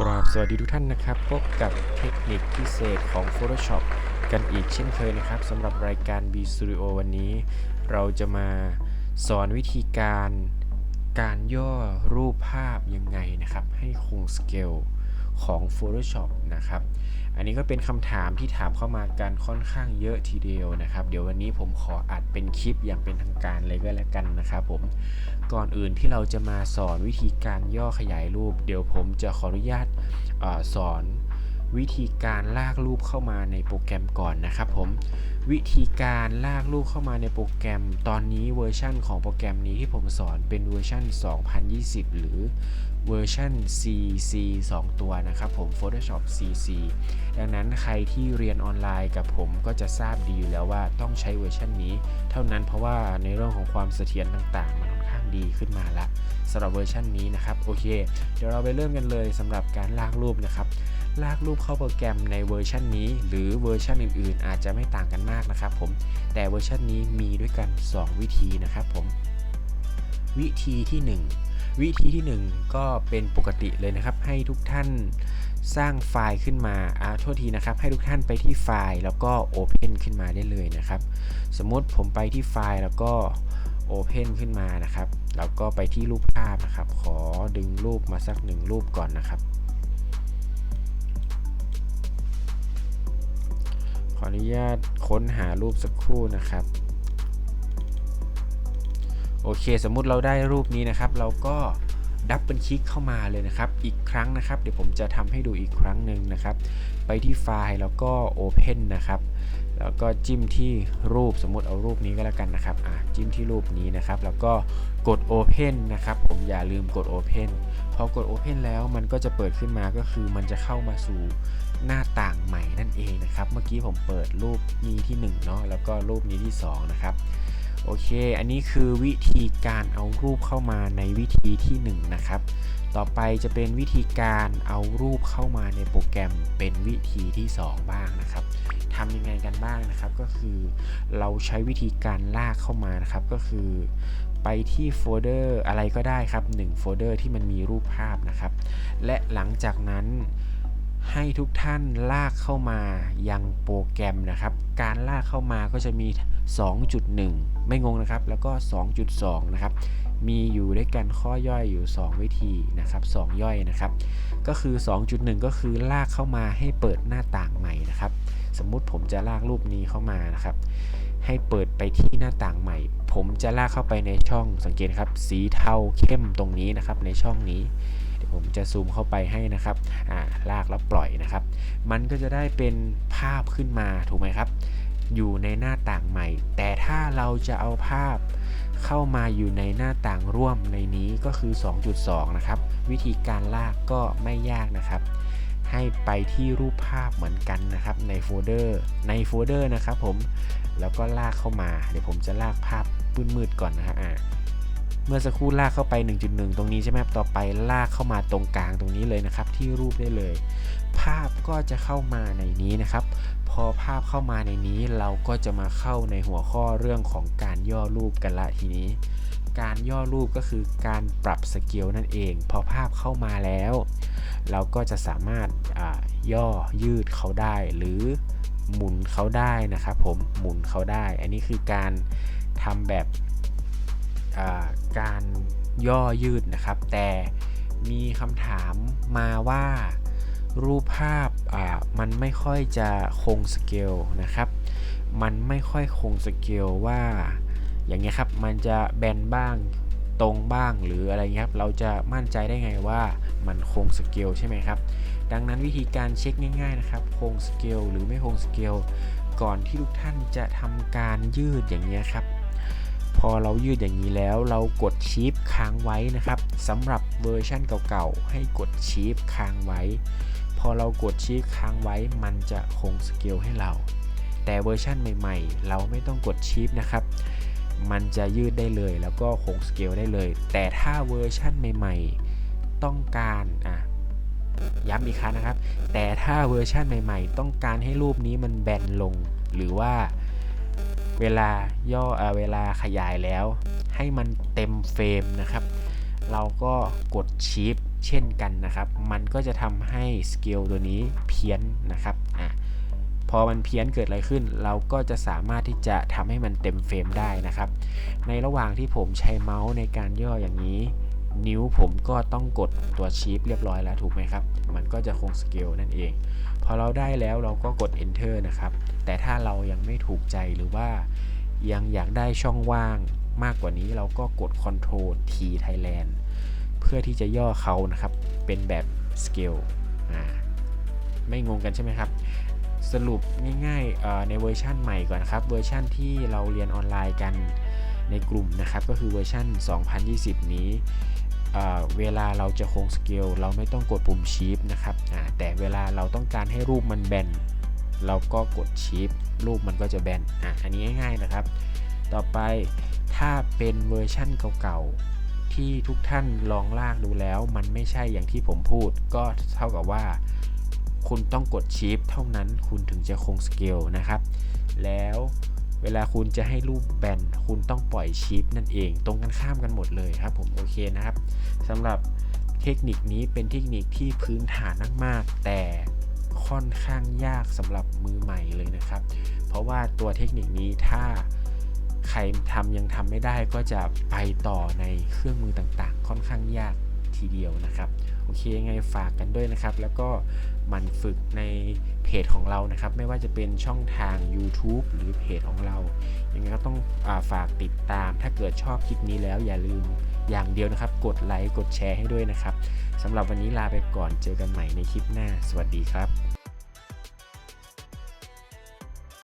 กราบสวัสดีทุกท่านนะครับ พบกับเทคนิคพิเศษของ Photoshop กันอีกเช่นเคยนะครับสำหรับรายการ B Studio วันนี้ เราจะมาสอนวิธีการการย่อรูปภาพยังไงนะครับ ให้คงสเกลของ Photoshop นะครับ อันนี้ก็เป็นคำถามที่ถามเข้ามากันค่อนข้างเยอะทีเดียวนะครับ เดี๋ยววันนี้ผมขออัดเป็นคลิปอย่างเป็นทางการเลยก็แล้วกันนะครับผมก่อนอื่นที่เราจะมาสอนวิธีการย่อขยายรูป เดี๋ยวผมจะขออนุญาตอาสอน วิธีการลากรูปเข้ามาในโปรแกรมก่อนนะครับผมวิธีการลากรูปเข้ามาในโปรแกรม ตอนนี้เวอร์ชั่นของโปรแกรมนี้ที่ผมสอนเป็นเวอร์ชัน2020 หรือเวอร์ชัน CC 2 ตัวนะครับผม Photoshop CC ดังนั้นใครที่เรียนออนไลน์กับผมก็จะทราบดีอยู่แล้วว่าต้องใช้เวอร์ชันนี้ เท่านั้นเพราะว่าในเรื่องของความเสถียรต่างๆมันค่อนข้าง ดีขึ้นมาละสำหรับเวอร์ชันนี้นะครับโอเค เดี๋ยวเราไปเริ่มกันเลยสำหรับการลากรูปนะครับลากรูปเข้าโปรแกรมในเวอร์ชันนี้ หรือเวอร์ชันอื่น ๆ อาจจะไม่ต่างกันมากนะครับผมแต่เวอร์ชันนี้มีด้วยกัน 2 วิธีนะครับผมวิธีที่ 1 วิธีที่ 1 ก็เป็นปกติเลยนะครับ ให้ทุกท่านสร้างไฟล์ขึ้นมาอ่าโทษทีนะครับ ให้ทุกท่านไปที่ไฟล์แล้วก็ Open ขึ้นมาได้เลยนะครับ สมมติผมไปที่ไฟล์แล้วก็ Open ขึ้นมานะครับ แล้วก็ไปที่รูปภาพนะครับ ขอดึงรูปมาสักหนึ่งรูปก่อนนะครับ ขออนุญาตค้นหารูปสักครู่นะครับ โอเค สมมุติเราได้รูปนี้นะครับ เราก็ดับเบิลคลิกเข้ามาเลยนะครับ อีก ครั้งนะครับ เดี๋ยวผมจะทำให้ดูอีกครั้งหนึ่งนะครับ ไปที่ไฟล์แล้วก็ Open นะครับ แล้วก็จิ้มที่รูปสมมติเอารูปนี้ก็แล้วกันนะครับอะจิ้มที่รูปนี้นะครับ แล้วก็กด Open นะครับ ผมอย่าลืมกด Open พอกด Open แล้วมันก็จะเปิดขึ้นมาก็คือมันจะเข้ามาสู่หน้าต่างใหม่นั่นเองนะครับ เมื่อกี้ผมเปิดรูปนี้ที่1เนาะแล้วก็รูปนี้ที่2นะครับ โอเค อันนี้คือวิธีการเอารูปเข้ามาในวิธีที่1นนะครับ ต่อไปจะเป็นวิธีการเอารูปเข้ามาในโปรแกรมเป็นวิธีที่ 2 บ้างนะครับทำยังไงกันบ้างนะครับ ก็คือเราใช้วิธีการลากเข้ามานะครับ ก็คือไปที่โฟลเดอร์อะไรก็ได้ครับ1โฟลเดอร์ที่มันมีรูปภาพนะครับ และหลังจากนั้น ให้ทุกท่านลากเข้ามายังโปรแกรมนะครับ การลากเข้ามาก็จะมี 2.1 ไม่งงนะครับ แล้วก็ 2.2 นะครับ มีอยู่ด้วยกันข้อย่อยอยู่ 2 วิธีนะครับ 2 ย่อยนะครับ ก็คือ 2.1 ก็คือลากเข้ามาให้เปิดหน้าต่างใหม่นะครับ สมมุติผมจะลากรูปนี้เข้ามานะครับ ให้เปิดไปที่หน้าต่างใหม่ ผมจะลากเข้าไปในช่องสังเกตครับ สีเทาเข้มตรงนี้นะครับ ในช่องนี้ ผมจะซูมเข้าไปให้นะครับอ่าลากแล้วปล่อยนะครับ มันก็จะได้เป็นภาพขึ้นมาถูกไหมครับ อยู่ในหน้าต่างใหม่ แต่ถ้าเราจะเอาภาพเข้ามาอยู่ในหน้าต่างร่วมในนี้ก็คือ 2.2 นะครับ วิธีการลากก็ไม่ยากนะครับ ให้ไปที่รูปภาพเหมือนกันนะครับในโฟลเดอร์ในโฟลเดอร์นะครับผมแล้วก็ลากเข้ามา เดี๋ยวผมจะลากภาพมืดๆก่อนนะครับ เมื่อสักครู่ลากเข้าไป 1.1 ตรงนี้ใช่ไหมครับ ต่อไปลากเข้ามาตรงกลางตรงนี้เลยนะครับ ที่รูปได้เลย ภาพก็จะเข้ามาในนี้นะครับ พอภาพเข้ามาในนี้เราก็จะมาเข้าในหัวข้อเรื่องของการย่อรูปกันละทีนี้ การย่อรูปก็คือการปรับสเกลนั่นเอง พอภาพเข้ามาแล้ว เราก็จะสามารถย่อยืดเขาได้ หรือหมุนเขาได้นะครับผมหมุนเขาได้ อันนี้คือการทำแบบ การย่อยืดนะครับ แต่มีคำถามมาว่ารูปภาพมันไม่ค่อยจะคงสเกลนะครับ มันไม่ค่อยคงสเกลว่าอย่างเงี้ยครับ มันจะแบนบ้างตรงบ้างหรืออะไรเงี้ยครับ เราจะมั่นใจได้ไงว่ามันคงสเกลใช่ไหมครับ ดังนั้นวิธีการเช็คง่าย ๆนะครับ คงสเกลหรือไม่คงสเกลก่อนที่ทุกท่านจะทำการยืดอย่างเงี้ยครับ พอเรายืดอย่างนี้แล้วเรากดชีฟค้างไว้นะครับสำหรับเวอร์ชันเก่าๆ ให้กดชีฟค้างไว้ พอเรากดชีฟค้างไว้มันจะคงสเกลให้เรา แต่เวอร์ชันใหม่ๆ เราไม่ต้องกดชีฟนะครับ มันจะยืดได้เลยแล้วก็คงสเกลได้เลย แต่ถ้าเวอร์ชันใหม่ๆ ต้องการอะย้ำอีกครั้งนะครับ แต่ถ้าเวอร์ชันใหม่ๆ ต้องการให้รูปนี้มันแบนลงหรือว่า เวลาย่อเอเวลาขยายแล้ว ให้มันเต็มเฟรมนะครับ เราก็กดชิปเช่นกันนะครับ มันก็จะทำให้สเกลตัวนี้เพี้ยนนะครับอะพอมันเพี้ยนเกิดอะไรขึ้น เราก็จะสามารถที่จะทำให้มันเต็มเฟรมได้นะครับ ในระหว่างที่ผมใช้เมาส์ในการย่ออย่างนี้ นิ้วผมก็ต้องกดตัวชิปเรียบร้อยแล้วถูกไหมครับ มันก็จะคงสเกลนั่นเอง พอเราได้แล้วเราก็กด enter นะครับ แต่ถ้าเรายังไม่ถูกใจหรือว่ายังอยากได้ช่องว่างมากกว่านี้เราก็กด Ctrl T Thailand เพื่อที่จะย่อเขานะครับ เป็นแบบ scale ไม่งงกันใช่ไหมครับ สรุปง่ายๆในเวอร์ชั่นใหม่ก่อนนะครับ เวอร์ชั่นที่เราเรียนออนไลน์กันในกลุ่มนะครับ ก็คือเวอร์ชัน2020 นี้ เเวลาเราจะคงสเกลเราไม่ต้องกดปุ่มชีฟนะครับแต่เวลาเราต้องการให้รูปมันแบนเราก็กดชีฟรูปมันก็จะแบนออันนี้ง่ายๆนะครับ ต่อไปถ้าเป็นเวอร์ชั่นเก่าๆ ที่ทุกท่านลองลากดูแล้ว มันไม่ใช่อย่างที่ผมพูด ก็เท่ากับว่า คุณต้องกดชีฟเท่านั้นคุณถึงจะคงสเกลนะครับ แล้ว เวลาคุณจะให้รูปแบนคุณต้องปล่อยชีฟนั่นเอง ตรงกันข้ามกันหมดเลยครับผมโอเคนะครับสำหรับเทคนิคนี้เป็นเทคนิคที่พื้นฐานมากๆ แต่ค่อนข้างยากสำหรับมือใหม่เลยนะครับ เพราะว่าตัวเทคนิคนี้ถ้าใครทำยังทำไม่ได้ก็จะไปต่อในเครื่องมือต่างๆ ค่อนข้างยาก ทีเดียวนะครับ โอเคยังไงฝากกันด้วยนะครับ แล้วก็มันฝึกในเพจของเรานะครับ ไม่ว่าจะเป็นช่องทาง YouTube หรือเพจของเรายังไงก็ต้องอฝากติดตาม ถ้าเกิดชอบคลิปนี้แล้วอย่าลืมอย่างเดียวนะครับ กดไลค์กดแชร์ให้ด้วยนะครับสำหรับวันนี้ลาไปก่อนเจอกันใหม่ในคลิปหน้า สวัสดีครับ